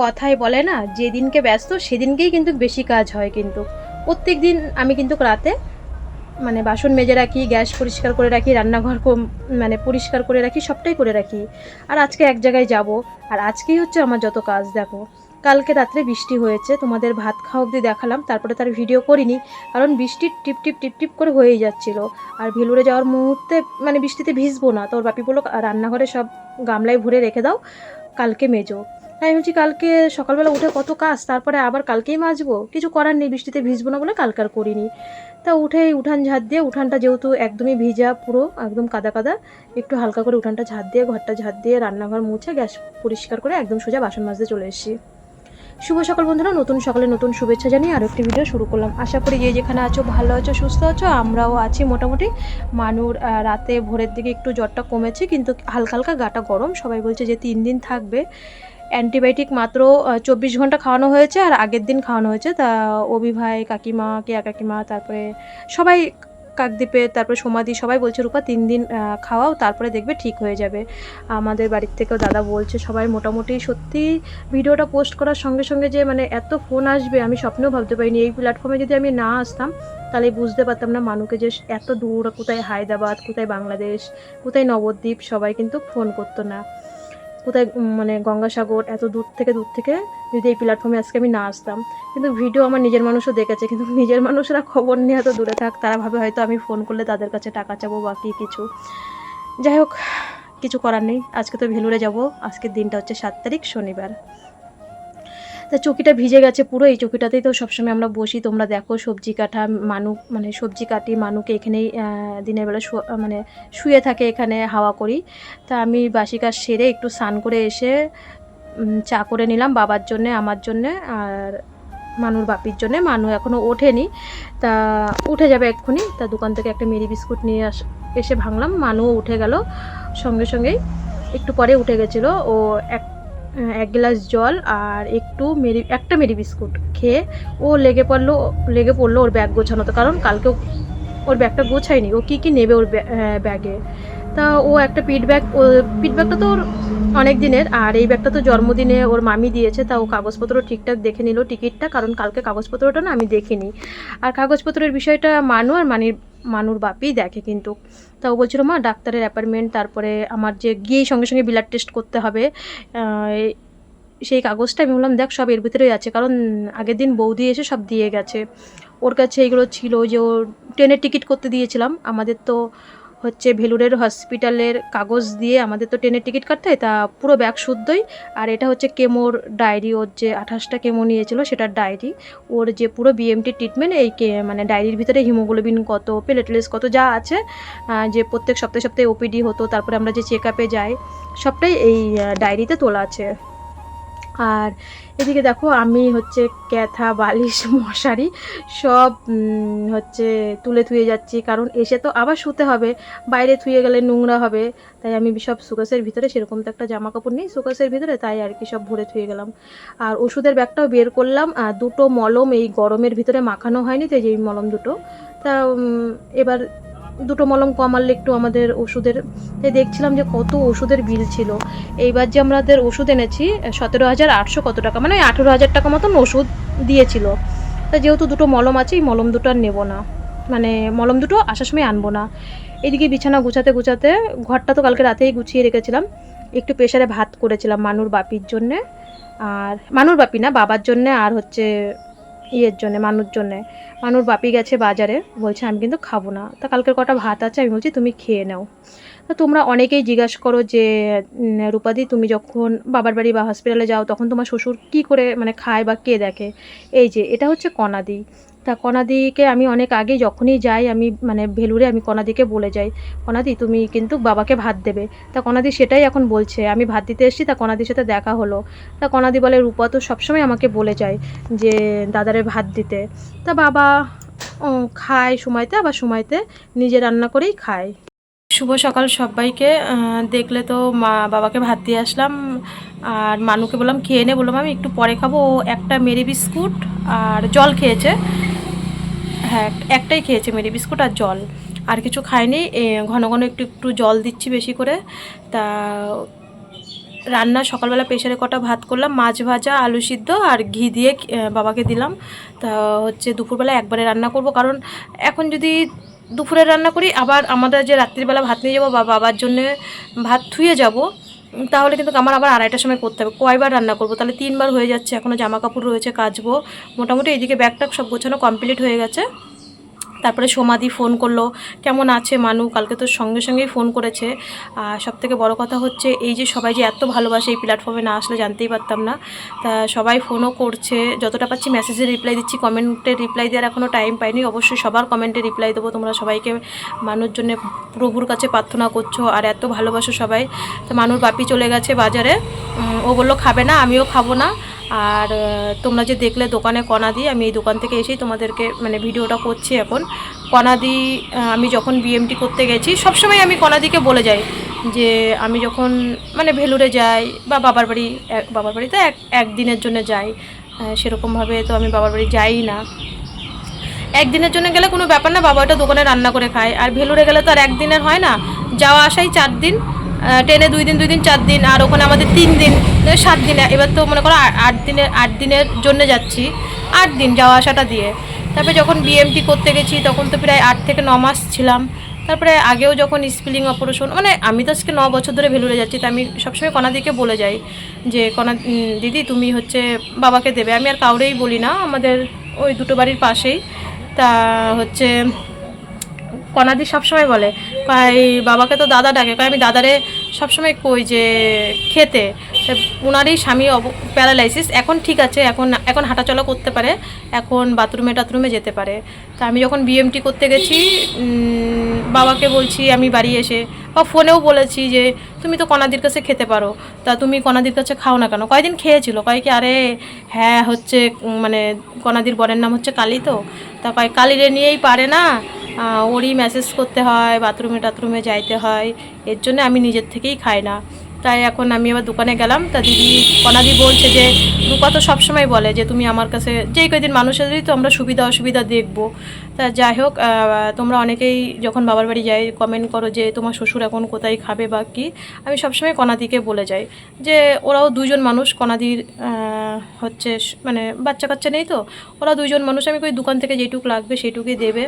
কথাই বলে না, যেদিনকে ব্যস্ত সেদিনকেই কিন্তু বেশি কাজ হয় কিন্তু। প্রত্যেক দিন আমি কিন্তু রাতে মানে বাসন মেজে রাখি, গ্যাস পরিষ্কার করে রাখি, রান্নাঘর মানে পরিষ্কার করে রাখি, সবটাই করে রাখি। আর আজকে এক জায়গায় যাব, আর আজকেই হচ্ছে আমার যত কাজ, দেখো। কালকে রাত্রে বৃষ্টি হয়েছে, তোমাদের ভাত খাওয়া অবধি দেখালাম, তারপরে তার ভিডিও করিনি, কারণ বৃষ্টি টিপ টিপ টিপ টিপ করে হয়েই যাচ্ছিল। আর ভেলুরে যাওয়ার মুহূর্তে মানে বৃষ্টিতে ভিজবো না, তোর বাপি বলল, রান্নাঘরে সব গামলায় ভরে রেখে দাও, কালকে মেজো। আমি বলছি কালকে সকালবেলা উঠে কত কাজ, তারপরে আবার কালকেই মাজবো। কিছু করার নেই, বৃষ্টিতে ভিজবো না বলে কালকার করিনি। তা উঠেই উঠান ঝাঁট দিয়ে, উঠানটা যেহেতু একদমই ভিজা পুরো, একদম কাদা কাদা, একটু হালকা করে উঠানটা ঝাঁট দিয়ে, ঘরটা ঝাঁট দিয়ে, রান্নাঘর মুছে গ্যাস পরিষ্কার করে একদম সোজা বাসন মাজতে চলে এসেছি। শুভ সকাল বন্ধুরা, নতুন সকালে নতুন শুভেচ্ছা জানিয়ে আরও একটি ভিডিও শুরু করলাম। আশা করি যে যেখানে আছো, ভালো আছো, সুস্থ আছো, আমরাও আছি মোটামুটি। মানুর রাতে ভোরের দিকে একটু জ্বরটা কমেছে, কিন্তু হালকা হালকা গাটা গরম। সবাই বলছে যে তিন দিন থাকবে। অ্যান্টিবায়োটিক মাত্র চব্বিশ ঘণ্টা খাওয়ানো হয়েছে আর আগের দিন খাওয়ানো হয়েছে। তা অভি ভাই, কাকিমা, কেয়া কাকিমা, তারপরে সবাই কাকদ্বীপে, তারপরে সমাধি সবাই বলছে, রূপা, তিন দিন খাওয়াও, তারপরে দেখবে ঠিক হয়ে যাবে। আমাদের বাড়ির থেকেও দাদা বলছে, সবাই মোটামুটি সত্যি ভিডিওটা পোস্ট করার সঙ্গে সঙ্গে যে মানে এত ফোন আসবে, আমি স্বপ্নেও ভাবতে পারিনি। এই প্ল্যাটফর্মে যদি আমি না আসতাম, তাহলে বুঝতে পারতাম না মানুকে যে এত দূর, কোথায় হায়দ্রাবাদ, কোথায় বাংলাদেশ, কোথায় নবদ্বীপ, সবাই কিন্তু ফোন করতো না। কোথায় মানে গঙ্গাসাগর, এত দূর থেকে দূর থেকে যদি এই প্ল্যাটফর্মে আজকে আমি না আসতাম। কিন্তু ভিডিও আমার নিজের মানুষও দেখেছে, কিন্তু নিজের মানুষরা খবর নিয়ে এত দূরে থাক, তারা ভাবে হয়তো আমি ফোন করলে তাদের কাছে টাকা চাবো বা কি কিছু। যাই হোক, কিছু করার নেই। আজকে তো ভেলুরে যাব। আজকের দিনটা হচ্ছে সাত তারিখ, শনিবার। তা চকিটা ভিজে গেছে পুরো, এই চকিটাতেই তো সবসময় আমরা বসি। তোমরা দেখো সবজি কাটা, মানু মানে সবজি কাটি, মানুকে এখানেই দিনের বেলা মানে শুয়ে থাকে এখানে হাওয়া করি। তা আমি বাসি কাজ সেরে একটু স্নান করে এসে চা করে নিলাম বাবার জন্যে, আমার জন্যে, আর মানুর বাপির জন্যে। মানু এখনও ওঠেনি। তা উঠে যাবে এক্ষুনি। তা দোকান থেকে একটা মেরি বিস্কুট নিয়ে আস এসে ভাঙলাম। মানুও উঠে গেল সঙ্গে সঙ্গেই। একটু পরে উঠে গেছিল। ও এক এক গ্লাস জল আর একটু মেরি একটা মেরি বিস্কুট খেয়ে ও লেগে পড়ল লেগে পড়ল ওর ব্যাগ গোছানোতে। কারণ কালকে ওর ব্যাগটা গোছায়নি। ও কী কী নেবে ওর ব্যা- ব্যাগে? তা ও একটা পিট ব্যাগ ও পিট ব্যাগটা তো ওর অনেক দিনের, আর এই ব্যাগটা তো জন্মদিনে ওর মামি দিয়েছে, তা ও কাগজপত্র ঠিকঠাক দেখে নিল টিকিটটা, কারণ কালকে কাগজপত্রটা না আমি দেখিনি। আর কাগজপত্রের বিষয়টা মানু আর মানির, মানুর বাপিই দেখে কিন্তু। তা ও বলছিল, মা, ডাক্তারের অ্যাপয়েন্টমেন্ট তারপরে আমার যে গিয়েই সঙ্গে সঙ্গে ব্লাড টেস্ট করতে হবে সেই কাগজটা, আমি বললাম, দেখ, সব এর ভিতরেই আছে, কারণ আগের দিন বৌদি এসে সব দিয়ে গেছে। ওর কাছে এইগুলো ছিল যে ও ট্রেনের টিকিট করতে দিয়েছিলাম, আমাদের তো হচ্ছে ভেলুরের হসপিটালের কাগজ দিয়ে আমাদের তো ট্রেনের টিকিট কাটতে হয়, তা পুরো ব্যাগ শুদ্ধই। আর এটা হচ্ছে কেমোর ডায়েরি, ওর যে আঠাশটা কেমো নিয়েছিল সেটার ডায়েরি। ওর যে পুরো বিএমটি ট্রিটমেন্ট এই কে মানে ডায়েরির ভিতরে হিমোগ্লোবিন কত প্লেটলেস কত যা আছে যে প্রত্যেক সপ্তাহে সপ্তাহে ওপিডি হতো, তারপরে আমরা যে চেক আপে যাই, সবটাই এই ডায়েরিতে তোলা আছে। আর এদিকে দেখো আমি হচ্ছে ক্যাথা, বালিশ, মশারি সব হচ্ছে তুলে থুয়ে যাচ্ছি। কারণ এসে তো আবার শুতে হবে, বাইরে থুয়ে গেলে নোংরা হবে। তাই আমি সব সুকাসের ভিতরে সেরকম তো একটা জামা কাপড় নেই সুকাসের ভিতরে তাই আর কি সব ভরে থুয়ে গেলাম। আর ওষুধের ব্যাগটাও বের করলাম, আর দুটো মলম এই গরমের ভিতরে মাখানো হয়নি তো এই যে মলম দুটো। তা এবার দুটো মলম কমালে একটু আমাদের ওষুধের তাই দেখছিলাম যে কত ওষুধের বিল ছিল। এইবার যে আমাদের ওষুধ এনেছি, সতেরো হাজার আটশো কত টাকা মানে আঠেরো হাজার টাকা মতন ওষুধ দিয়েছিল। তা যেহেতু দুটো মলম আছে, এই মলম দুটো আর নেব না। মানে মলম দুটো আসার সময় আনব না। এদিকে বিছানা গুছাতে গুছাতে ঘরটা তো কালকে রাতেই গুছিয়ে রেখেছিলাম। একটু প্রেশারে ভাত করেছিলাম মানুর বাপির জন্যে। আর, মানুর বাপি না, বাবার জন্যে, আর হচ্ছে ইয়ের জন্যে মানুষ জন্যে। মানুর বাপি গেছে বাজারে, বলছে, আমি কিন্তু খাব না। তা কালকের কটা ভাত আছে? আমি বলছি, তুমি খেয়ে নাও। তো তোমরা অনেকেই জিজ্ঞাসা করো যে রূপাদি, তুমি যখন বাবার বাড়ি বা হসপিটালে যাও, তখন তোমার শ্বশুর কি করে মানে খায় বা কে দেখে? এই যে, এটা হচ্ছে কণাদি। তা কণাদিকে আমি অনেক আগে যখনই যাই, আমি মানে ভেলুরে আমি কণাদিকে বলে যাই, কণাদি, তুমি কিন্তু বাবাকে ভাত দেবে। তা কণাদি সেটাই এখন বলছে, আমি ভাত দিতে এসেছি, তা কণাদির সাথে দেখা হলো। তা কণাদি বলে, রূপা তো সবসময় আমাকে বলে যায় যে, দাদারে ভাত দিতে। তা বাবা খায় সময়তে, আবার সময়তে নিজে রান্না করেই খায়। শুভ সকাল সবাইকে। দেখলে তো মা, বাবাকে ভাত দিয়ে আসলাম। আর মানুকে বললাম, খেয়ে নে। বললাম, আমি একটু পরে খাব। ও একটা মেরি বিস্কুট আর জল খেয়েছে। হ্যাঁ একটাই খেয়েছে মেরি বিস্কুট আর জল। আর কিছু খায়নি ঘন ঘন একটু একটু জল দিচ্ছি বেশি করে। তা, রান্না সকালবেলা প্রেশারে কটা ভাত করলাম, মাছ ভাজা, আলু সিদ্ধ আর ঘি দিয়ে বাবাকে দিলাম। তা হচ্ছে দুপুরবেলা একবারে রান্না করব, কারণ এখন যদি দুপুরে রান্না করি, আবার আমাদের যে রাত্রিবেলা ভাত নিয়ে যাব বা বাবার জন্যে ভাত থুয়ে যাব তাহলে কিন্তু আমার আবার আড়াইটার সময় করতে হবে। কয়বার রান্না করব? তাহলে তিনবার হয়ে যাচ্ছে। এখনও জামা কাপড় রয়েছে, কাচবো। মোটামুটি এইদিকে ব্যাগটা সব গোছানো কমপ্লিট হয়ে গেছে। তারপরে সোমাদি ফোন করল, কেমন আছে মানু? কালকে তো সঙ্গে সঙ্গেই ফোন করেছে। আর সব থেকে বড়ো কথা হচ্ছে, এই যে সবাই যে এত ভালোবাসে এই প্ল্যাটফর্মে না আসলে জানতেই পারতাম না। তা সবাই ফোনও করছে, যতটা পাচ্ছি মেসেজে রিপ্লাই দিচ্ছি কমেন্টে রিপ্লাই দেওয়ার এখনও টাইম পাইনি। অবশ্যই সবার কমেন্টে রিপ্লাই দেবো, তোমরা সবাইকে মানুষ জন্য প্রভুর কাছে প্রার্থনা করছ, আর এত ভালোবাসো সবাই। তো মানুর বাপি চলে গেছে বাজারে ও বলল, খাবে না, আমিও খাব না। আর তোমরা যে দেখলে দোকানে কণা দিই আমি এই দোকান থেকে এসেই তোমাদেরকে মানে ভিডিওটা করছি এখন। কণাদি আমি যখন বিএমটি করতে গেছি, সবসময় আমি কণাদিকে বলে যাই যে, আমি যখন মানে ভেলুরে যাই বা বাবার বাড়ি বাবার বাড়িতে এক, একদিনের জন্য যাই সেরকমভাবে তো আমি বাবার বাড়ি যাই না। একদিনের জন্য গেলে কোনো ব্যাপার না, বাবা ওটা দোকানে রান্না করে খায়। আর ভেলুরে গেলে তো আর একদিনের হয় না। যাওয়া আসাই চার দিন ট্রেনে দুই দিন দুই দিন, চার দিন, আর ওখানে আমাদের তিন দিন সাত দিন, এবার তো মনে করো আট দিনের আট দিনের জন্য যাচ্ছি, আট দিন যাওয়া আসাটা দিয়ে। তারপরে যখন বিএমটি করতে গেছি, তখন তো প্রায় আট থেকে ন মাস ছিলাম। তারপরে আগেও যখন স্পিলিং অপারেশন মানে আমি তো আজকে ন বছর ধরে ভেলুরে যাচ্ছি, তো আমি সবসময় কণাদিকে বলে যাই যে কণা দিদি, তুমি হচ্ছে বাবাকে দেবে। আমি আর কাউরেই বলি না, আমাদের ওই দুটো বাড়ির পাশেই। তা হচ্ছে কনাদি সবসময় বলে, কয় বাবাকে তো দাদা ডাকে। কয়, আমি দাদারে সবসময় কই যে খেতে। তা উনারই স্বামী প্যারালাইসিস, এখন ঠিক আছে, এখন এখন হাঁটাচলা করতে পারে, এখন বাথরুমে টাথরুমে যেতে পারে। তা আমি যখন বিএমটি করতে গেছি বাবাকে বলছি, আমি বাড়ি এসে, বা ফোনেও বলেছি যে, তুমি তো কনাদির কাছে খেতে পারো। তা তুমি কনাদির কাছে খাও না কেন? কয়দিন খেয়েছিল, কয় কি, আরে হ্যাঁ হচ্ছে মানে কনাদির বরের নাম হচ্ছে কালী তো। তা কয়, কালীরে নিয়েই পারে না। ওরই মেসেজ করতে হয় বাথরুমে টাথরুমে যাইতে হয়। এর জন্য আমি নিজের থেকেই খাই না। তাই এখন আমি আবার দোকানে গেলাম। তা দিদি কনাদি বলছে যে, রূপা তো সবসময় বলে যে, তুমি আমার কাছে যেই কয়দিন মানুষেরই তো আমরা সুবিধা অসুবিধা দেখব। তা যাই হোক তোমরা অনেকেই যখন বাবার বাড়ি যাই কমেন্ট করো যে, তোমার শ্বশুর এখন কোথায় খাবে বা কি? আমি সবসময় কনাদিকে বলে যাই যে, ওরাও দুজন মানুষ কনাদির হচ্ছে মানে বাচ্চা কাচ্চা নেই তো, ওরা দুজন মানুষ, আমি কই দোকান থেকে যেটুকু লাগবে সেটুকুই দেবে।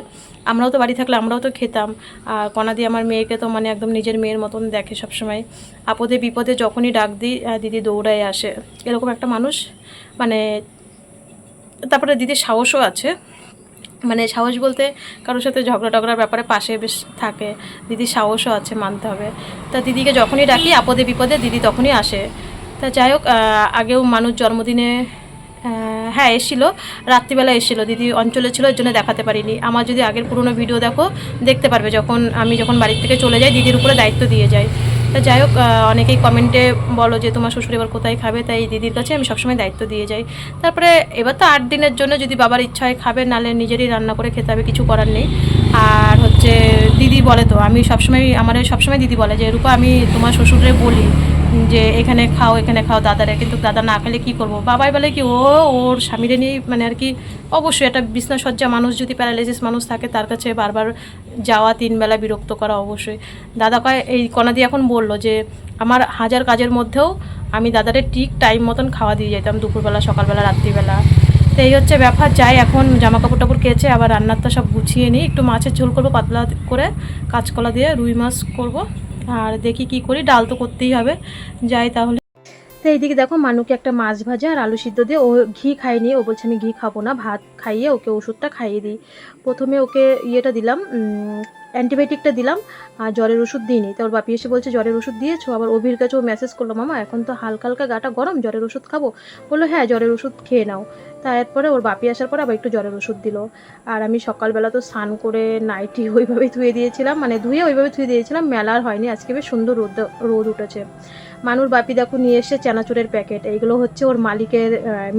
আমরাও তো বাড়ি থাকলে আমরাও তো খেতাম। আর কনাদি আমার মেয়েকে তো মানে একদম নিজের মেয়ের মতন দেখে সবসময়। আপদে বিপদে যখনই ডাক দিই দিদি দৌড়ায় আসে। এরকম একটা মানুষ মানে তারপরে দিদির সাহসও আছে। মানে সাহস বলতে কারোর সাথে ঝগড়া টগড়ার ব্যাপারে পাশে বেশ থাকে। দিদির সাহসও আছে মানতে হবে। তা দিদিকে যখনই ডাকি, আপদে বিপদে দিদি তখনই আসে। তা যাই হোক আগেও মানুষ জন্মদিনে হ্যাঁ এসেছিল, রাত্রিবেলা এসেছিল। দিদি অঞ্চলে ছিল এর জন্য দেখাতে পারিনি। আমার যদি আগের পুরনো ভিডিও দেখো, দেখতে পারবে যখন আমি যখন বাড়ির থেকে চলে যাই, দিদির উপরে দায়িত্ব দিয়ে যাই। তা যাই হোক অনেকেই কমেন্টে বলো যে তোমার শ্বশুর এবার কোথায় খাবে, তাই দিদির কাছে আমি সবসময় দায়িত্ব দিয়ে যাই। তারপরে এবার তো আট দিনের জন্য যদি বাবার ইচ্ছা হয় খাবে নালে নিজেরই রান্না করে খেতে হবে, কিছু করার নেই। আর হচ্ছে দিদি বলে তো, আমি সবসময়, আমার সবসময় দিদি বলে যে, রূপা, আমি তোমার শ্বশুরে বলি যে এখানে খাও এখানে খাও, দাদারে। কিন্তু দাদা না খেলে কি করব? বাবাই বলে কি, ও, ওর স্বামীরে নিয়েই মানে আর কি অবশ্যই একটা বিছনা সজ্জা মানুষ, যদি প্যারালাইসিস মানুষ থাকে, তার কাছে বারবার যাওয়া, তিন বেলা বিরক্ত করা অবশ্যই। দাদা কয়, এই কনাদি এখন বলল যে, আমার হাজার কাজের মধ্যেও আমি দাদারে ঠিক টাইম মতন খাওয়া দিয়ে যেতাম দুপুরবেলা, সকালবেলা, রাত্রিবেলা। তো এই হচ্ছে ব্যাপার, যাই এখন জামা কাপড় টাপড় কেচে, আবার রান্নারটা সব গুছিয়ে নিই, একটু মাছের ঝোল করব, পাতলা করে কাঁচকলা দিয়ে রুই মাছ করব। আর দেখি কি করি ডাল তো করতেই হবে। যাই তাহলে। তো এইদিকে দেখো, মানুকে একটা মাছ ভাজা আর আলু সিদ্ধ দিয়ে ও ঘি খায়নি ও বলছে, আমি ঘি খাব না, ভাত খাইয়ে ওকে ওষুধটা খাইয়ে দিই। প্রথমে ওকে ইয়েটা দিলাম অ্যান্টিবায়োটিকটা দিলাম, আর জ্বরের ওষুধ দিইনি। তো ওর বাপি এসে বলছে, জ্বরের ওষুধ দিয়েছ? আবার অভির কাছে ও মেসেজ করল, মামা, এখন তো হালকা হালকা গাটা গরম, জ্বরের ওষুধ খাব? বলল হ্যাঁ জ্বরের ওষুধ খেয়ে নাও। তারপরে ওর বাপি আসার পরে আবার একটু জ্বরের ওষুধ দিল। আর আমি সকালবেলা তো স্নান করে নাইটি ওইভাবেই ধুয়ে দিয়েছিলাম মানে ধুয়ে ওইভাবে ধুয়ে দিয়েছিলাম, মেলার হয়নি, আজকে বেশ সুন্দর রোদ রোদ উঠেছে। মানুর বাপি দেখো নিয়ে এসে চানাচুরের প্যাকেট। এইগুলো হচ্ছে ওর মালিকের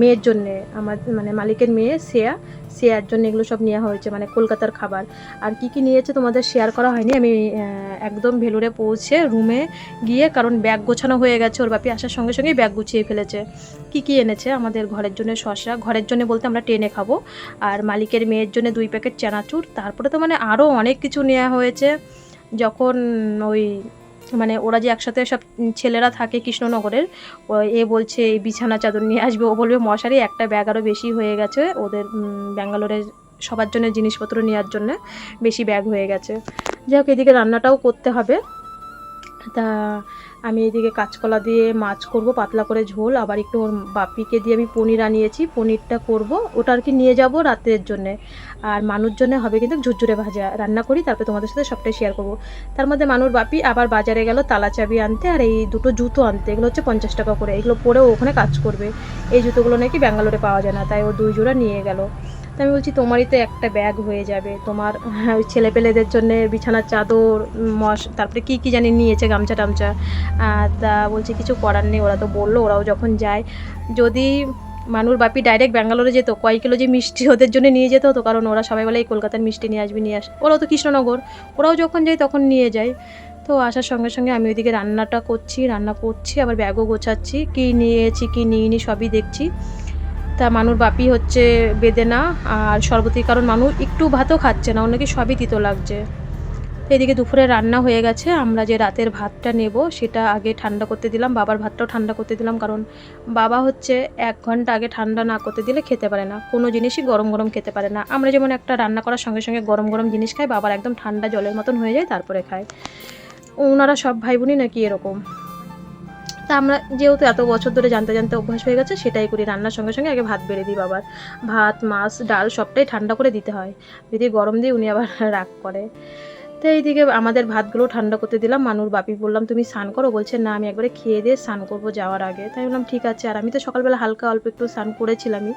মেয়ের জন্যে। আমার মানে মালিকের মেয়ে শ্রেয়া। শ্রেয়ার জন্য এগুলো সব নেওয়া হয়েছে মানে কলকাতার খাবার। আর কি কি নিয়েছে তোমাদের শেয়ার করা হয়নি? আমি একদম ভেলোরে পৌঁছে রুমে গিয়ে, কারণ ব্যাগ গোছানো হয়ে গেছে, ওর বাপি আসার সঙ্গে সঙ্গেই ব্যাগ গুছিয়ে ফেলেছে। কি কি এনেছে? আমাদের ঘরের জন্য শশা ঘরের জন্য বলতে আমরা টেনে খাব। আর মালিকের মেয়ের জন্য দুই প্যাকেট চানাচুর। তারপরে তো মানে আরও অনেক কিছু নেওয়া হয়েছে। যখন ওই মানে ওরা যে একসাথে সব ছেলেরা থাকে কৃষ্ণনগরের এ বলছে, এই বিছানা চাদর নিয়ে আসবে। ও বলবে, মশারি, একটা ব্যাগ আরও বেশি হয়ে গেছে ওদের ব্যাঙ্গালোরের সবার জন্য জিনিসপত্র নেওয়ার জন্য বেশি ব্যাগ হয়ে গেছে। যাই হোক, এদিকে রান্নাটাও করতে হবে। তা আমি এদিকে কাঁচকলা দিয়ে মাছ করব, পাতলা করে ঝোল। আবার একটু ওর বাপিকে দিয়ে আমি পনির আনিয়েছি। পনিরটা করব। ওটা আর কি নিয়ে যাব রাতের জন্যে। আর মানুষ জন্য হবে কিন্তু ঝুরঝুরে ভাজা। রান্না করি, তারপরে তোমাদের সাথে সবটাই শেয়ার করব। তার মধ্যে মানুর বাপি আবার বাজারে গেল তালা চাবি আনতে আর এই দুটো জুতো আনতে। এগুলো হচ্ছে পঞ্চাশ টাকা করে। এগুলো পরেও ওখানে কাজ করবে। এই জুতোগুলো নাকি ব্যাঙ্গালোরে পাওয়া যায় না, তাই ও দুই জোড়া নিয়ে গেল। তো আমি বলছি তোমারই তো একটা ব্যাগ হয়ে যাবে। তোমার হ্যাঁ, ওই ছেলেপেলেদের জন্য বিছানার চাদর মশ তারপরে কী কী জানি নিয়েছে গামছা টামছা। তা বলছি কিছু করার নেই। ওরা তো বলল ওরাও যখন যায় যদি মানুর বাপি ডাইরেক্ট ব্যাঙ্গালোরে যেত কয় কিলো যে মিষ্টি ওদের জন্য নিয়ে যেত হতো কারণ ওরা সবাই বলে এই কলকাতার মিষ্টি নিয়ে আসবি নিয়ে আস। ওরাও তো কৃষ্ণনগর ওরাও যখন যায় তখন নিয়ে যায়। তো আসার সঙ্গে সঙ্গে আমি ওইদিকে রান্নাটা করছি রান্না করছি আবার ব্যাগও গোছাচ্ছি। কী নিয়েছি কী নিইনি সবই দেখছি। তা মানুর বাপি হচ্ছে বেদেনা, আর সর্বতি কারণ মানুষ একটু ভাতও খাচ্ছে না, অন্যকে সবই তিতো লাগছে। এদিকে দুপুরে রান্না হয়ে গেছে, আমরা যে রাতের ভাতটা নেব সেটা আগে ঠান্ডা করতে দিলাম, বাবার ভাতটাও ঠান্ডা করতে দিলাম, কারণ বাবা হচ্ছে এক ঘণ্টা আগে ঠান্ডা না করতে দিলে খেতে পারে না, কোনো জিনিসই গরম গরম খেতে পারে না। আমরা যেমন একটা রান্না করার সঙ্গে সঙ্গে গরম গরম জিনিস খাই, বাবার একদম ঠান্ডা জলের মতন হয়ে যায়, তারপরে খায়। ওনারা সব ভাই বোনই নাকি এরকম। তা আমরা যেহেতু এত বছর ধরে জানতে জানতে অভ্যাস হয়ে গেছে, সেটাই করি। রান্নার সঙ্গে সঙ্গে আগে ভাত বেড়ে দিই বাবার। ভাত, মাছ, ডাল সবটাই ঠান্ডা করে দিতে হয়। যদি গরম দিয়ে উনি আবার রাগ করে। তো এইদিকে আমাদের ভাতগুলো ঠান্ডা করতে দিলাম। মানুর বাপি বললাম, তুমি স্নান করো? বলছে, না, আমি একবারে খেয়ে দিয়ে স্নান করব যাওয়ার আগে। তাই বললাম, ঠিক আছে। আর আমি তো সকালবেলা হালকা অল্প একটু স্নান করেছিলামই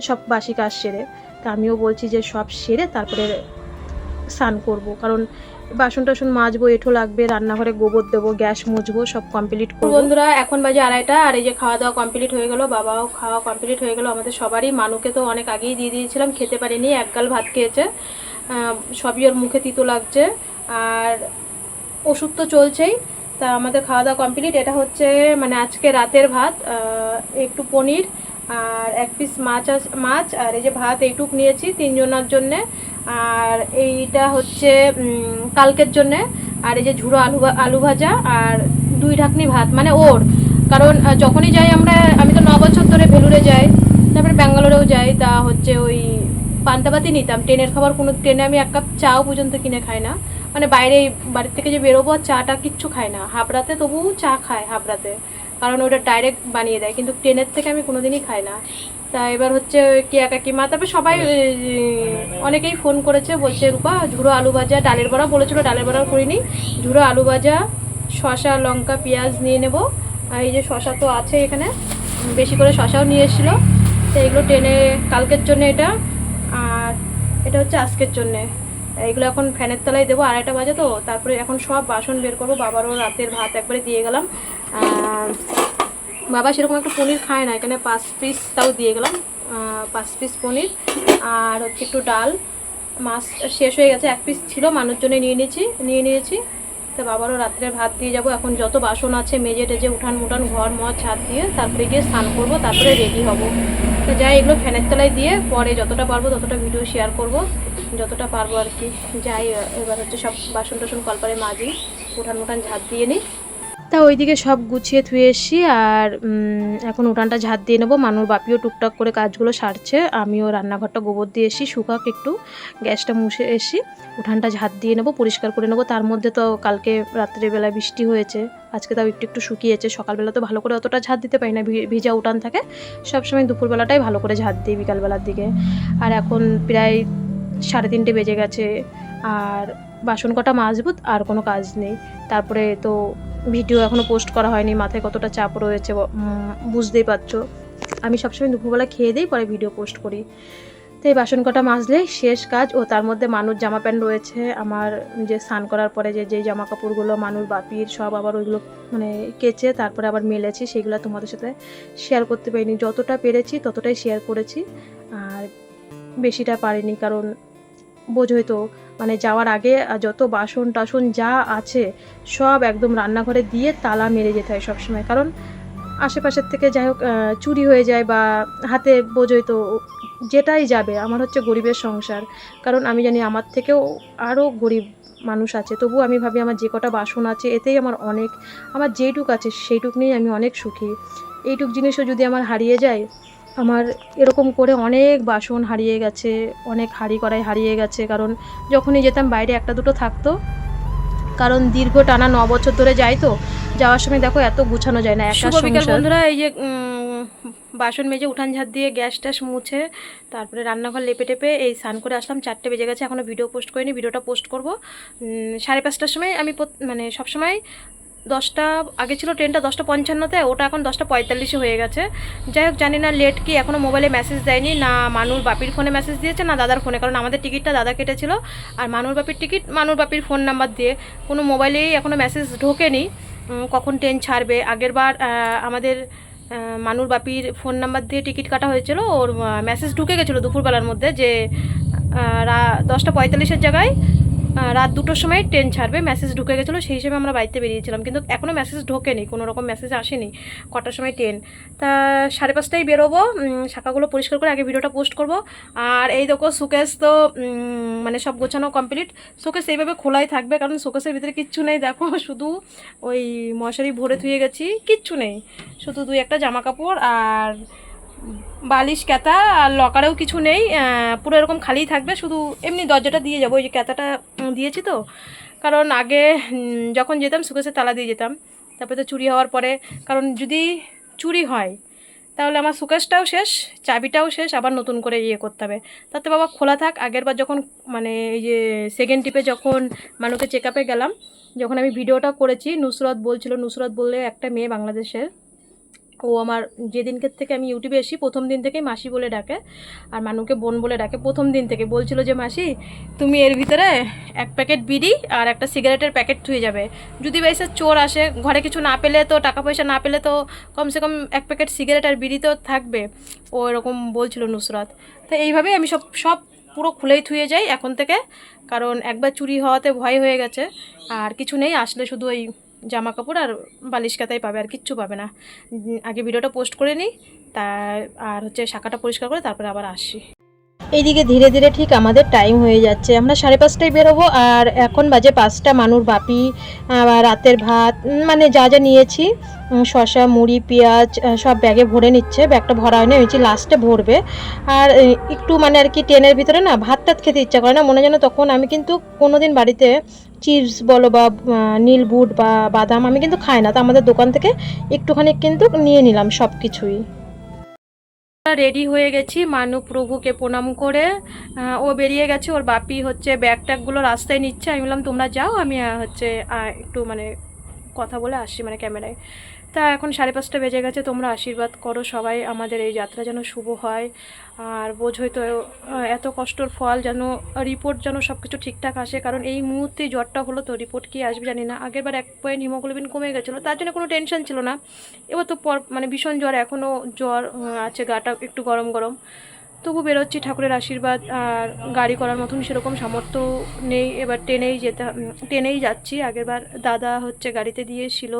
সব বাসি কাজ সেরে। তা আমিও বলছি যে সব সেরে তারপরে স্নান করব। কারণ বাসন টাসন মাজবো, এঁঠো লাগবে, রান্নাঘরে গোবর দেবো, গ্যাস মুছবো, সব কমপ্লিট করব। বন্ধুরা, এখন বাজে আড়াইটা, আর এই যে খাওয়া দাওয়া কমপ্লিট হয়ে গেল, বাবাও খাওয়া কমপ্লিট হয়ে গেল, আমাদের সবারই। মানুকে তো অনেক আগেই দিয়ে দিয়েছিলাম, খেতে পারিনি, এক গাল ভাত খেয়েছে। সবই ওর মুখে তিতো লাগছে, আর ওষুধ তো চলছেই। তা আমাদের খাওয়া দাওয়া কমপ্লিট এটা হচ্ছে মানে আজকে রাতের ভাত একটু পনির, আর এক পিস মাছ মাছ, আর এই যে ভাত এইটুক নিয়েছি তিনজনের জন্যে। আর এইটা হচ্ছে কালকের জন্যে। আর এই যে ঝুড়ো আলু আলু ভাজা আর দুই ঢাকনি ভাত মানে ওর। কারণ যখনই যাই আমরা, আমি তো ন বছর ধরে ভেলুরে যাই, তারপরে ব্যাঙ্গালোরেও যাই, তা হচ্ছে ওই পান্তাবাতি নিতাম। ট্রেনের খাবার কোনো, ট্রেনে আমি এক কাপ চাও পর্যন্ত কিনে খাই না। মানে বাইরে বাড়ির থেকে যে বেরোবো চাটা কিচ্ছু খাই না। হাবড়াতে তবুও চা খায় হাবড়াতে। কারণ ওটা ডাইরেক্ট বানিয়ে দেয়, কিন্তু ট্রেনের থেকে আমি কোনোদিনই খাই না। তা এবার হচ্ছে কিয়া কাকিমা তারপরে সবাই অনেকেই ফোন করেছে বলছে রূপা ঝুড়ো আলু ভাজা ডালের বড়া বলেছিল ডালের বড়া করিনি ঝুড়ো আলু ভাজা শসা লঙ্কা পেঁয়াজ নিয়ে নেব। আর এই যে শসা তো আছে এখানে বেশি করে শসাও নিয়ে এসেছিল। তো এগুলো টেনে কালকের জন্য এটা আর এটা হচ্ছে আজকের জন্যে। এগুলো এখন ফ্যানের তলায় দেবো আড়াইটা বাজে তো তারপরে এখন সব বাসন বের করব বাবারও রাতের ভাত একবারে দিয়ে গেলাম। আর বাবা সেরকম একটা পনির খায় না, এখানে পাঁচ পিস তাও দিয়ে গেলাম পাঁচ পিস পনির, আর হচ্ছে একটু ডাল, মাছ শেষ হয়ে গেছে, এক পিস ছিল মানুষ জন্য নিয়ে নিয়েছি নিয়ে নিয়েছি, তো বাবারও রাত্রে ভাত দিয়ে যাব, এখন যত বাসন আছে, মেজে টেজে, উঠান মুঠান, ঘর মর, ছাদ দিয়ে, তারপরে গিয়ে স্নান করব, তারপরে রেডি হব। তো যাই, এগুলো ফ্যানের তলায় দিয়ে পরে যতটা পারব, ততটা ভিডিও শেয়ার করব, যতটা পারব আর কি। যাই, এবার হচ্ছে সব বাসন টাসন কলপারে মাজি উঠান মুঠান ঝাঁত দিয়ে নিই। তা ওইদিকে সব গুছিয়ে থুয়ে এসছি আর এখন উঠানটা ঝাঁত দিয়ে নেব। মানুর বাপিও টুকটাক করে কাজগুলো সারছে। আমিও রান্নাঘরটা গোবর দিয়ে এসি, শুকাক একটু, গ্যাসটা মুছে এসি, উঠানটা ঝাঁত দিয়ে নেব, পরিষ্কার করে নেব। তার মধ্যে তো কালকে রাত্রেবেলা বৃষ্টি হয়েছে, আজকে তাও একটু একটু শুকিয়েছে। সকালবেলা তো ভালো করে অতটা ঝাঁত দিতে পারি না ভিজা উঠান থাকে। সবসময় দুপুরবেলাটাই ভালো করে ঝাঁত দিই বিকালবেলার দিকে। আর এখন প্রায় সাড়ে তিনটে বেজে গেছে আর বাসন কটা মাজবো আর কোনো কাজ নেই। তারপরে তো ভিডিও এখনও পোস্ট করা হয়নি, মাথায় কতটা চাপ রয়েছে বুঝতেই পারছ। আমি সবসময় দুপুরবেলা খেয়ে দিই, পরে ভিডিও পোস্ট করি। তো এই বাসন কটা মাজলে শেষ কাজ, ও তার মধ্যে মানুষ জামা প্যান্ট রয়েছে। আমার যে স্নান করার পরে যে যেই জামা কাপড়গুলো মানুষ বাপির, সব আবার ওইগুলো মানে কেচে তারপরে আবার মেলেছি, সেগুলো তোমাদের সাথে শেয়ার করতে পারিনি। যতটা পেরেছি, ততটাই শেয়ার করেছি। আর বেশিটা পারিনি, কারণ বোঝোই তো মানে যাওয়ার আগে যত বাসন টাসন যা আছে, সব একদম রান্নাঘরে দিয়ে তালা মেরে যেতে হয় সবসময়। কারণ আশেপাশের থেকে যাই হোক চুরি হয়ে যায় বা হাতে বোঝোই তো যেটাই যাবে। আমার হচ্ছে গরিবের সংসার। কারণ আমি জানি আমার থেকেও আরও গরিব মানুষ আছে। তবু আমি ভাবি আমার যে কটা বাসন আছে, এতেই আমার অনেক, আমার যেইটুক আছে সেইটুক নিয়েই আমি অনেক সুখী। এইটুক জিনিসও যদি আমার হারিয়ে যায় আমার এরকম করে অনেক বাসন হারিয়ে গেছে অনেক হাঁড়ি কড়াই হারিয়ে গেছে কারণ যখনই যেতাম বাইরে একটা দুটো থাকতো। কারণ দীর্ঘ টানা ন বছর ধরে যাই তো যাওয়ার সময় দেখো এত গুছানো যায় না একা শুভ বিকাল বন্ধুরা এই যে বাসন মেজে উঠান ঝাড় দিয়ে গ্যাস ট্যাস মুছে তারপরে রান্নাঘর লেপে টেপে এই স্নান করে আসলাম চারটে বেজে গেছে এখনও ভিডিও পোস্ট করিনি ভিডিওটা পোস্ট করব। সাড়ে পাঁচটার সময় আমি মানে সবসময় দশটা, আগে ছিল ট্রেনটা দশটা পঞ্চান্নতে, ওটা এখন দশটা পঁয়তাল্লিশে হয়ে গেছে। যাই হোক, জানি না লেট কি এখনও মোবাইলে মেসেজ দেয়নি, না মানুর বাপির ফোনে মেসেজ দিয়েছে, না দাদার ফোনে কারণ আমাদের টিকিটটা দাদা কেটেছিল, আর মানুর বাপির টিকিট মানুর বাপির ফোন নাম্বার দিয়ে। কোনো মোবাইলেই এখনও মেসেজ ঢোকেনি কখন ট্রেন ছাড়বে। আগের বার আমাদের মানুর বাপির ফোন নাম্বার দিয়ে টিকিট কাটা হয়েছিল, ওর মেসেজ ঢুকে গেছিল দুপুরবেলার মধ্যে যে দশটা পঁয়তাল্লিশের জায়গায় রাত দুটোর সময় ট্রেন ছাড়বে মেসেজ ঢুকে গেছিল, সেই হিসেবে আমরা বাড়িতে বেরিয়েছিলাম। কিন্তু এখনও মেসেজ ঢোকেনি, কোনো রকম মেসেজ আসেনি কটার সময় ট্রেন তা সাড়ে পাঁচটায় বেরোবো শাখাগুলো পরিষ্কার করে আগে ভিডিওটা পোস্ট করব। আর এই দেখো সুকেশ তো মানে সব গোছানো কমপ্লিট শোকেস এইভাবে খোলাই থাকবে, কারণ শোকেসের ভিতরে কিচ্ছু নেই। দেখো, শুধু ওই মশারি ভরে ধুয়ে গেছি, কিচ্ছু নেই। শুধু দুই একটা জামা কাপড় আর বালিশ ক্যাতা আর লকারেও কিছু নেই পুরো এরকম খালিই থাকবে, শুধু এমনি দরজাটা দিয়ে যাব, ওই যে ক্যাতাটা দিয়েছি তো। কারণ আগে যখন যেতাম সুকেসে তালা দিয়ে যেতাম। তারপরে তো চুরি হওয়ার পরে, কারণ যদি চুরি হয়, তাহলে আমার সুকেশটাও শেষ, চাবিটাও শেষ, আবার নতুন করে ইয়ে করতে হবে। তাতে বাবা খোলা থাক আগেরবার যখন মানে এই যে সেকেন্ড টিপে যখন মানুষকে চেক আপে গেলাম, যখন আমি ভিডিওটা করেছি, নুসরত বলছিল, নুসরত বললে একটা মেয়ে বাংলাদেশের ও আমার যেদিনকের থেকে আমি ইউটিউবে এসি প্রথম দিন থেকেই মাসি বলে ডাকে, আর মানুকে বোন বলে ডাকে, প্রথম দিন থেকে। বলছিল যে, মাসি, তুমি এর ভিতরে এক প্যাকেট বিড়ি আর একটা সিগারেটের প্যাকেট থুয়ে যাবে। যদি বাইসে চোর আসে, ঘরে কিছু না পেলে তো টাকা পয়সা না পেলে তো, কমসে কম এক প্যাকেট সিগারেট আর বিড়ি তো থাকবে। ও এরকম বলছিল নুসরাত। তো এইভাবেই আমি সব সব পুরো খুলেই থুয়ে যাই এখন থেকে, কারণ একবার চুরি হওয়াতে ভয় হয়ে গেছে, আর কিছু নেই, আসলে শুধু ওই জামা কাপড় আর বালিশ কাতাই পাবে আর কিচ্ছু পাবে না। আগে ভিডিওটা পোস্ট করে নিই তা আর হচ্ছে শাখাটা পরিষ্কার করে তারপরে আবার আসি। এইদিকে ধীরে ধীরে ঠিক আমাদের টাইম হয়ে যাচ্ছে। আমরা সাড়ে পাঁচটায় বেরোবো আর এখন বাজে পাঁচটা। মানুর বাপি রাতের ভাত মানে যা যা নিয়েছি শসা, মুড়ি, পেঁয়াজ সব ব্যাগে ভরে নিচ্ছে। ব্যাগটা ভরা হয়নি হয়েছে লাস্টে ভরবে। আর একটু মানে আর কি ট্রেনের ভিতরে না ভাত টাত খেতে ইচ্ছা করে না। মনে যেন তখন আমি কিন্তু কোনোদিন বাড়িতে চিপস বলো বা নীল বুট বা বাদাম আমি কিন্তু খাই না। তো আমাদের দোকান থেকে একটুখানি কিন্তু নিয়ে নিলাম সব কিছুই রেডি হয়ে গেছি মানু প্রভুকে প্রণাম করে। ও বেরিয়ে গেছে, ওর বাপি হচ্ছে ব্যাগ ট্যাগগুলো রাস্তায় নিচ্ছে। আমি বললাম, তোমরা যাও, আমি হচ্ছে একটু মানে কথা বলে আসছি মানে ক্যামেরায় তা এখন সাড়ে পাঁচটা বেজে গেছে, তোমরা আশীর্বাদ করো সবাই, আমাদের এই যাত্রা যেন শুভ হয়। আর বোঝোই তো এত কষ্টর ফল যেন রিপোর্ট যেন সব কিছু ঠিকঠাক আসে, কারণ এই মুহূর্তে জ্বরটা হলো তো রিপোর্ট কি আসবে জানি না। আগেরবার এক পয়েন্ট হিমোগ্লোবিন কমে গেছিল, তার জন্য কোনো টেনশন ছিল না। এবার তো পর মানে ভীষণ জ্বর, এখনও জ্বর আছে গাটা একটু গরম গরম। তবু বেরোচ্ছি ঠাকুরের আশীর্বাদ, আর গাড়ি করার মতন সেরকম সামর্থ্য নেই। এবার ট্রেনেই যেতে ট্রেনেই যাচ্ছি। আগেরবার দাদা হচ্ছে গাড়িতে দিয়েছিল।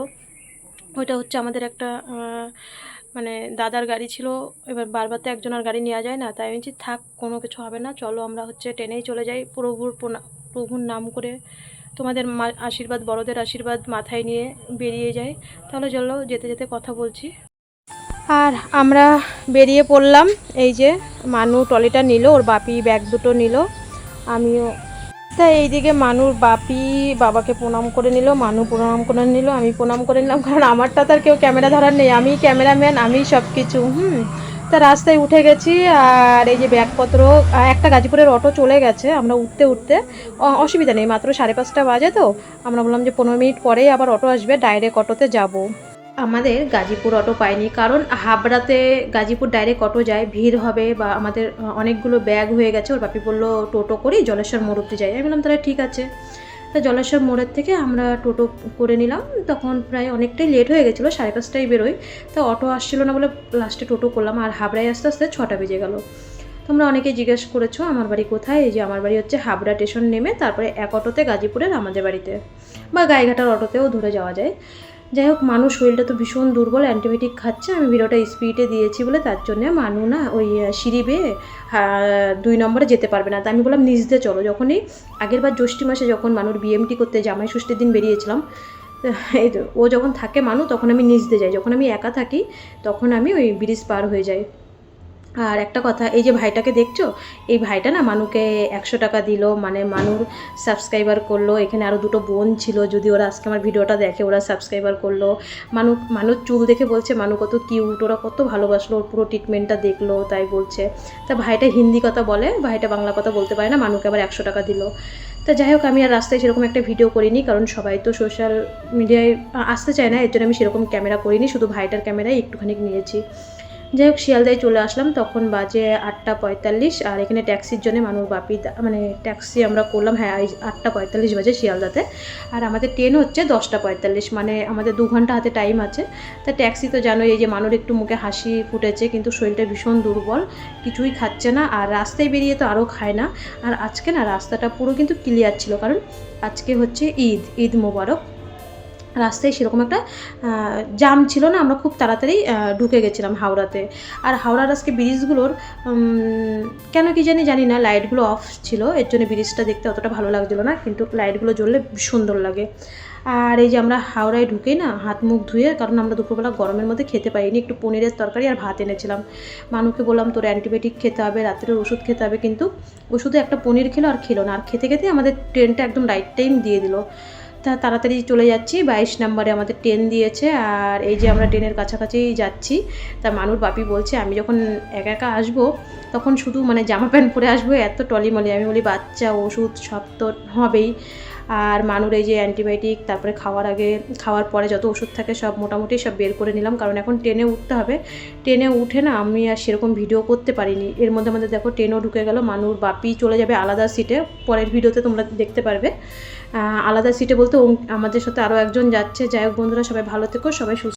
ওইটা হচ্ছে আমাদের একটা মানে দাদার গাড়ি ছিল, এবার বারবার তো একজনের গাড়ি নেওয়া যায় না, তাই বলছি, থাক, কোনো কিছু হবে না, চলো আমরা হচ্ছে ট্রেনেই চলে যাই। প্রভুর প্রভুর নাম করে তোমাদের আশীর্বাদ, বড়দের আশীর্বাদ মাথায় নিয়ে বেরিয়ে যাই। তাহলে চলো যেতে যেতে কথা বলছি। আর আমরা বেরিয়ে পড়লাম, এই যে মানু ট্রলিটা নিল, ওর বাপি ব্যাগ দুটো নিল, আমিও তা এইদিকে মানুর বাপি বাবাকে প্রণাম করে নিল, মানু প্রণাম করে নিল, আমি প্রণাম করে নিলাম, কারণ আমারটা তো আর কেউ ক্যামেরা ধরার নেই, আমি ক্যামেরাম্যান, আমি সব কিছু হুম। তা রাস্তায় উঠে গেছি আর এই যে ব্যাগপত্র একটা গাজীপুরের অটো চলে গেছে, আমরা উঠতে উঠতে অসুবিধা নেই, মাত্র সাড়ে পাঁচটা বাজে তো, আমরা বললাম যে পনেরো মিনিট পরেই আবার অটো আসবে, ডাইরেক্ট অটোতে যাব। আমাদের গাজীপুর অটো পাইনি কারণ হাবড়াতে গাজীপুর ডাইরেক্ট অটো যায়, ভিড় হবে বা আমাদের অনেকগুলো ব্যাগ হয়ে গেছে। ওর বাপি বলল, টোটো করি জলেশ্বর মোড় যাই। আমি বললাম, তাহলে ঠিক আছে। তা জলেশ্বর মোড়ের থেকে আমরা টোটো করে নিলাম। তখন প্রায় অনেকটাই লেট হয়ে গেছিল, সাড়ে পাঁচটায় বেরোই। তো অটো আসছিল না বলে লাস্টে টোটো করলাম আর হাবড়ায় আস্তে আস্তে ছটা বেজে গেল। তোমরা অনেকেই জিজ্ঞেস করেছ, আমার বাড়ি কোথায়? এই যে আমার বাড়ি হচ্ছে হাবড়া স্টেশন নেমে, তারপরে এক অটোতে গাজীপুরের আমাদের বাড়িতে বা গায়েঘাটার অটোতেও ধরে যাওয়া যায়। যাই হোক মানুষ শরীরটা তো ভীষণ দুর্বল অ্যান্টিবায়োটিক খাচ্ছে। আমি ভিডিওটা স্পিডে দিয়েছি বলে তার জন্যে মানু না ওই সিঁড়ি বেয়ে দুই নম্বরে যেতে পারবে না। তা আমি বললাম নিজ দিয়ে চলো। যখনই আগের বার জ্যৈষ্ঠী মাসে যখন মানুর বিএমটি করতে জামাই ষষ্ঠীর দিন বেরিয়েছিলাম এই তো, ও যখন থাকে মানু তখন আমি নিজ দিয়ে যাই। যখন আমি একা থাকি তখন আমি ওই ব্রিজ পার হয়ে যাই। আর একটা কথা, এই যে ভাইটাকে দেখছ? এই ভাইটা না মানুকে একশো টাকা দিল মানে মানুর সাবস্ক্রাইবার করল। এখানে আরও দুটো বোন ছিল, যদি ওরা আজকে আমার ভিডিওটা দেখে, ওরা সাবস্ক্রাইবার করল। মানু মানুষ চুল দেখে বলছে, মানু কত কিউট ওরা কত ভালোবাসলো, ওর পুরো ট্রিটমেন্টটা দেখল, তাই বলছে। তা ভাইটা হিন্দি কথা বলে, ভাইটা বাংলা কথা বলতে পারে না, মানুকে আবার একশো টাকা দিল। তা যাই হোক, আমি আর রাস্তায় সেরকম একটা ভিডিও করিনি, কারণ সবাই তো সোশ্যাল মিডিয়ায় আসতে চায় না, এর জন্য আমি সেরকম ক্যামেরা করিনি, শুধু ভাইটার ক্যামেরায় একটুখানি নিয়েছি। যাই হোক, শিয়ালদায় চলে আসলাম। তখন বাজে আটটা পঁয়তাল্লিশ, আর এখানে ট্যাক্সির জন্য মানুষ বাপি মানে ট্যাক্সি আমরা করলাম হ্যাঁ আটটা পঁয়তাল্লিশ বাজে শিয়ালদাতে। আর আমাদের ট্রেন হচ্ছে দশটা পঁয়তাল্লিশ মানে আমাদের দু ঘণ্টা হাতে টাইম আছে। তা ট্যাক্সি তো জানোই, এই যে মানুষ একটু মুখে হাসি ফুটেছে, কিন্তু শরীরটা ভীষণ দুর্বল, কিছুই খাচ্ছে না, আর রাস্তায় বেরিয়ে তো আরও খায় না। আর আজকে না রাস্তাটা পুরো কিন্তু ক্লিয়ার ছিল, কারণ আজকে হচ্ছে ঈদ ঈদ মোবারক। রাস্তায় সেরকম একটা জাম ছিল না, আমরা খুব তাড়াতাড়ি ঢুকে গেছিলাম হাওড়াতে। আর হাওড়ার আজকে ব্রিজগুলোর কেন কি জানি জানি না লাইটগুলো অফ ছিল, এর জন্য ব্রিজটা দেখতে অতটা ভালো লাগছিল না, কিন্তু লাইটগুলো জ্বললে সুন্দর লাগে। আর এই যে আমরা হাওড়ায় ঢুকে না, হাত মুখ ধুয়ে, কারণ আমরা দুপুরবেলা গরমের মধ্যে খেতে পারিনি একটু পনিরের তরকারি আর ভাত এনেছিলাম। মানুষকে বললাম, তোর অ্যান্টিবায়োটিক খেতে হবে, রাত্রের ওষুধ খেতে হবে। কিন্তু ওষুধে একটা পনির খেলো আর খেলো না। আর খেতে খেতে আমাদের ট্রেনটা একদম রাইট টাইম দিয়ে দিল। তাড়াতাড়ি চলে যাচ্ছি। বাইশ নম্বরে আমাদের ট্রেন দিয়েছে আর এই যে আমরা ট্রেনের কাছাকাছি যাচ্ছি, তা মানুষ বাপি বলছে, আমি যখন একা একা আসব, তখন শুধু মানে জামা প্যান্ট পরে আসব, এত টলিমলি। আমি বলি, বাচ্চা, ওষুধ সব তো হবেই। আর মানুর এই যে অ্যান্টিবায়োটিক তারপরে খাওয়ার আগে, খাওয়ার পরে যত ওষুধ থাকে সব মোটামুটি সব বের করে নিলাম। কারণ এখন ট্রেনে উঠতে হবে। ট্রেনে উঠে না আমি আর সেরকম ভিডিও করতে পারিনি। এর মধ্যে আমাদের দেখো ট্রেনও ঢুকে গেল, মানুর বাপি চলে যাবে আলাদা সিটে পরের ভিডিওতে তোমরা দেখতে পারবে। আলাদা সিটে বলতে আমাদের সাথে আরও একজন যাচ্ছে। যাই হোক বন্ধুরা, সবাই ভালো থেকো, সবাই সুস্থ